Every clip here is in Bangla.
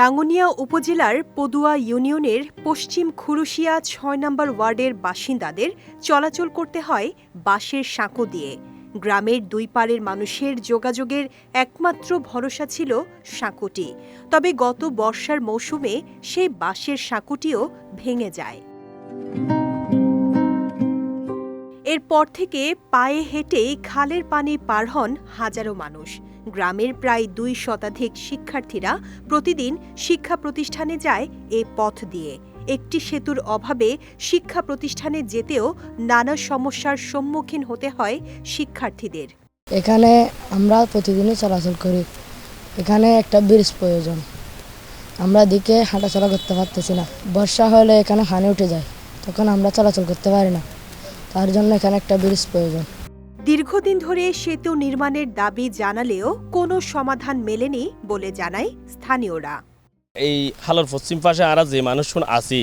রাঙ্গুনিয়া উপজেলার পদুয়া ইউনিয়নের পশ্চিম খুরুশিয়া ছয় নম্বর ওয়ার্ডের বাসিন্দাদের চলাচল করতে হয় বাঁশের সাঁকো দিয়ে। গ্রামের দুই পারের মানুষের যোগাযোগের একমাত্র ভরসা ছিল সাঁকোটি। তবে গত বর্ষার মৌসুমে সেই বাঁশের সাঁকোটিও ভেঙে যায়। এরপর থেকে পায়ে হেঁটেই খালের পানি পার হন হাজারো মানুষ। গ্রামের প্রায় দুই শতাধিক শিক্ষার্থীরা প্রতিদিন শিক্ষা প্রতিষ্ঠানে যায় এ পথ দিয়ে। একটি সেতুর অভাবে শিক্ষা প্রতিষ্ঠানে যেতেও নানা সমস্যার সম্মুখীন হতে হয় শিক্ষার্থীদের। এখানে আমরা প্রতিদিনই চলাচল করি। এখানে একটা ব্রিজ প্রয়োজন। আমরা দিকে হাঁটাচলা করতে পারতেছি না। বর্ষা হলে এখানে হানি উঠে যায়। তখন আমরা চলাচল করতে পারি না। তার জন্য এখানে একটা ব্রিজ প্রয়োজন। দীর্ঘদিন ধরে সেতু নির্মাণের দাবি জানালেও কোনো সমাধান মেলেনি বলে জানায় স্থানীয়রা। এই হালোর পশ্চিম পাশে আর যে মানুষ আছি,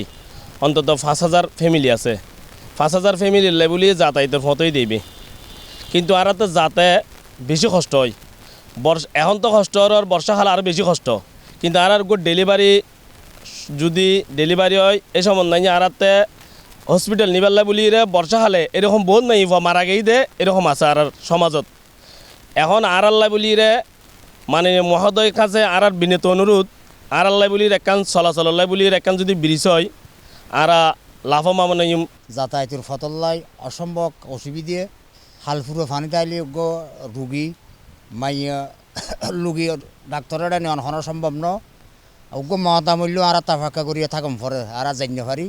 অন্তত পাঁচ হাজার ফ্যামিলি আছে। পাঁচ হাজার ফ্যামিলির লেবুলি যাতায়াতের মতোই দেবে। কিন্তু আর তো যাতে বেশি কষ্ট হয়। বর্ষ এখন তো কষ্ট আর বর্ষাকাল আরও বেশি কষ্ট। কিন্তু আর ডেলিভারি যদি ডেলিভারি হয় এই সম্বন্ধে আর হসপিটাল নিবাল্লা বলি রে বর্ষাকালে এরকম বহুত নাই মারা গেই দে, এরকম আছে আর সমাজত। এখন আর আল্লাহ বলি রে মানে মহোদয় কাছে আর আর বিনীত অনুরোধ আর আল্লাহ বলির একান চলাচল আল্লাহ বলির একান যদি ব্রিজ হয়, আর লাভমা মানে যাতায়াতের ফতল্লাই অসম্ভব অসুবিধে হালফুরো ফানি তাইলে রুগী, মাইয়া লুগি ডাক্তারের নেওয়ান হন সম্ভব ন। ওগো মহাতা মূল্য আর তাফাক্কা করিয়া থাকম পরে আর জান্য পারি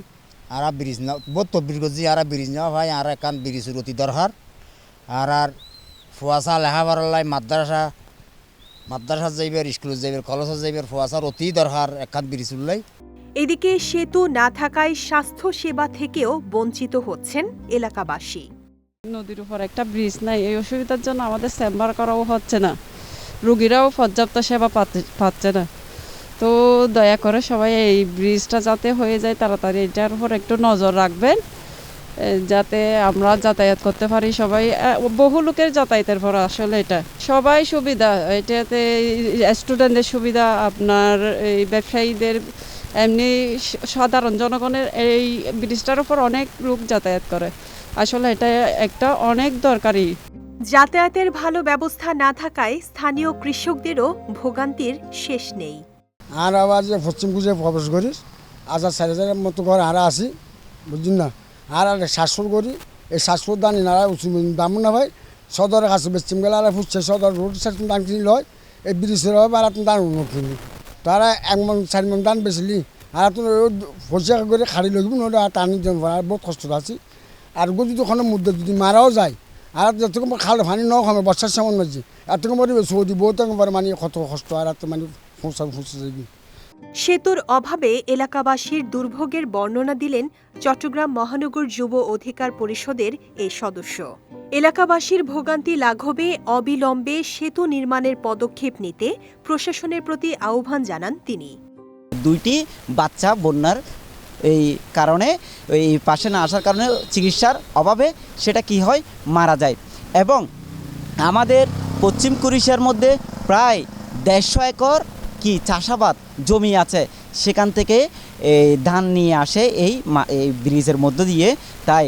আর ব্রিজ না বহুত ব্রিজ করছি আর ব্রিজ নেওয়া ভাই আর একান ব্রিজের অতি দরকার আর আর ফুয়াশা লেখাবার মাদ্রাসা মাদ্রাসা যাইবার স্কুলে যাইবার কলেজে যাইবার ফুয়াশার অতি দরকার একান ব্রিজ উল্লাই। এদিকে সেতু না থাকায় স্বাস্থ্য সেবা থেকেও বঞ্চিত হচ্ছেন এলাকাবাসী। নদীর উপর একটা ব্রিজ নাই এই অসুবিধার জন্য আমাদের চেম্বার করাও হচ্ছে না। রুগীরাও পর্যাপ্ত সেবা পাচ্ছে- পাচ্ছে না। তো দয়া করে সবাই এই ব্রিজটা যাতে হয়ে যায় তাড়াতাড়ি এটার উপর একটু নজর রাখবেন যাতে আমরা যাতায়াত করতে পারি সবাই। বহু লোকের যাতায়াতের পর আসলে এটা। সবাই সুবিধা, এটাতে স্টুডেন্টদের সুবিধা, আপনার এই ব্যবসায়ীদের, এমনি সাধারণ জনগণের এই ব্রিজটার উপর অনেক লোক যাতায়াত করে। আসলে এটা একটা অনেক দরকারি। যাতায়াতের ভালো ব্যবস্থা না থাকায় স্থানীয় কৃষকদেরও ভোগান্তির শেষ নেই। আর আবার যে পশ্চিম কুচে প্রবেশ করিস আজার চারি হাজারের মতো ঘর আর আসি বুঝলি না? আর আর শ্বাসফুল করি, এই শ্বাসফুল দানি না উঁচু দাম না ভাই, সদরের কাছে বেচিম গেলে আর ফুটছে, সদর রোড সাইড দান কিনলে হয় এই ব্রিজের হয় আর দান কিনি। তারা এক মন, চারি মন দান বেচলি, আর তুমি পয়সা করে খাড়ি লগবি নহলে আর টানি জন আর বহুত কষ্ট আছি। আর যদি ওখানে মুদ্রা যদি মারাও যায়, আর যতক্ষণ খাল ফানি ন খামে বর্ষার সময় মাঝে এতক্ষণ পরে সৌদি বহুত মানে কত কষ্ট, আর মানে যাবি সেতুর অভাবে এলাকাবাসীর দুর্ভোগের বর্ণনা দিলেন চট্টগ্রাম মহানগর যুব অধিকার পরিষদের এই সদস্য। এলাকাবাসীর ভোগান্তি লাঘবে অবিলম্বে সেতু নির্মাণের পদক্ষেপ নিতে প্রশাসনের প্রতি আহ্বান জানান তিনি। দুইটি বাচ্চা বন্যার এই কারণে এই পাশে না আসার কারণে চিকিৎসার অভাবে সেটা কি হয় মারা যায়। এবং আমাদের পশ্চিম কুরিশিয়ার মধ্যে প্রায় দেড়শো একর কি চাষাবাদ জমি আছে সেখান থেকে ধান নিয়ে আসে এই এই ব্রিজের মধ্য দিয়ে। তাই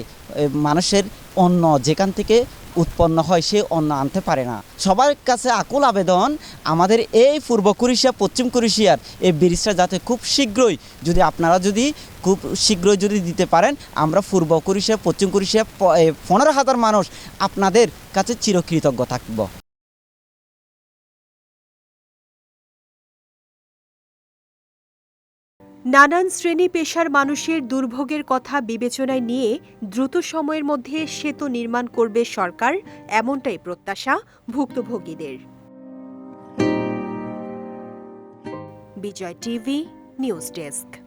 মানুষের অন্ন যেখান থেকে উৎপন্ন হয় সে অন্ন আনতে পারে না। সবার কাছে আকুল আবেদন, আমাদের এই পূর্ব কুরিশিয়া, পশ্চিম কুরিশিয়ার এই ব্রিজটা যাতে খুব শীঘ্রই যদি আপনারা যদি খুব শীঘ্রই যদি দিতে পারেন, আমরা পূর্ব কুরিশিয়া, পশ্চিম কুরিশিয়া পনেরো হাজার মানুষ আপনাদের কাছে চিরকৃতজ্ঞ থাকব। নানান শ্রেণি পেশার মানুষের দুর্ভোগের কথা বিবেচনায় নিয়ে দ্রুত সময়ের মধ্যে সেতু নির্মাণ করবে সরকার, এমনটাই প্রত্যাশা ভুক্তভোগীদের। Bijoy TV, news desk.